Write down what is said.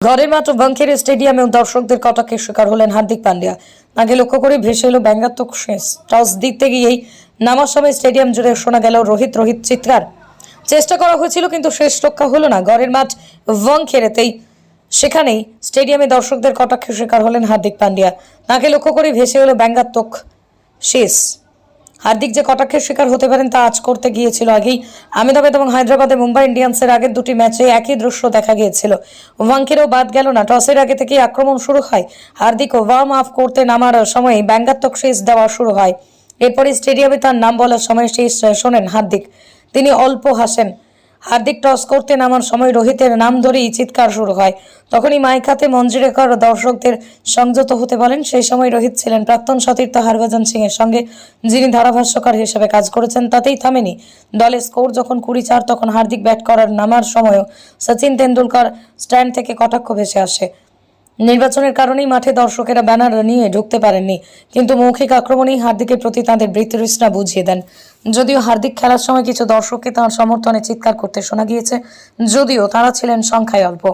ঘরের মাত্র বাংখের স্টেডিয়ামে দর্শকদের কটাকে শিকার হলেন হার্দিক পান্ডিয়া। আগে লক্ষ্য করে ভেসে এলো ব্যঙ্গাত্মক শেষ টস দিতে গিয়েই নামার সময় স্টেডিয়াম জুড়ে শোনা গেল রোহিত রোহিত চিৎকার চেষ্টা করা হয়েছিল কিন্তু শেষ রক্ষা হলো না। ঘরের মাঠ ওয়াংখেড়েতেই সেখানেই স্টেডিয়ামে দর্শকদের কটাক্ষে শিকার হলেন হার্দিক পান্ডিয়া। তাকে লক্ষ্য করে ভেসে এলো ব্যঙ্গাত্মক শেষ হার্দিক যে কটাক্ষের শিকার হতে পারেন তা আজ করতে গিয়েছিল আগেই। আহমেদাবাদ এবং হায়দ্রাবাদে মুম্বাই ইন্ডিয়ান্সের আগের দুটি ম্যাচে একই দৃশ্য দেখা গিয়েছিল। ওয়াংকেরও বাদ গেল না। টসের আগে থেকেই আক্রমণ শুরু হয়। হার্দিক ওয়ার্ম আপ করতে নামার সময় ব্যঙ্গাত্মক শেষ দেওয়া শুরু হয়। এরপরে স্টেডিয়ামে তার নাম বলার সময় শেষ শোনেন হার্দিক। তিনি অল্প হাসেন। হার্দিক টস করতে নামার সময় রোহিতের নাম ধরেই চিৎকার শুরু হয়। তখনই মাইকাতে মঞ্জুরেকর দর্শকদের সংযত হতে বলেন। সেই সময় রোহিত ছিলেন প্রাক্তন সতীর্থ হরভজন সিং এর সঙ্গে। যিনি ধারাভাষ্যকার হিসেবে কাজ করেছেন, তাতেই থামেনি। দলের স্কোর যখন কুড়ি চার, তখন হার্দিক ব্যাট করার নামার সময়ও সচিন তেন্ডুলকর স্ট্যান্ড থেকে কটাক্ষ ভেসে আসে। নির্বাচনের কারণেই মাঠে দর্শকেরা ব্যানার নিয়ে ঢুকতে পারেননি, কিন্তু মৌখিক আক্রমণেই হার্দিকের প্রতি তাঁদের বৃত্তৃষ্ণা বুঝিয়ে দেন। যদিও হার্দিক খেলার সময় কিছু দর্শককে তাঁর সমর্থনে চিৎকার করতে শোনা গিয়েছে, যদিও তারা ছিলেন সংখ্যায় অল্প।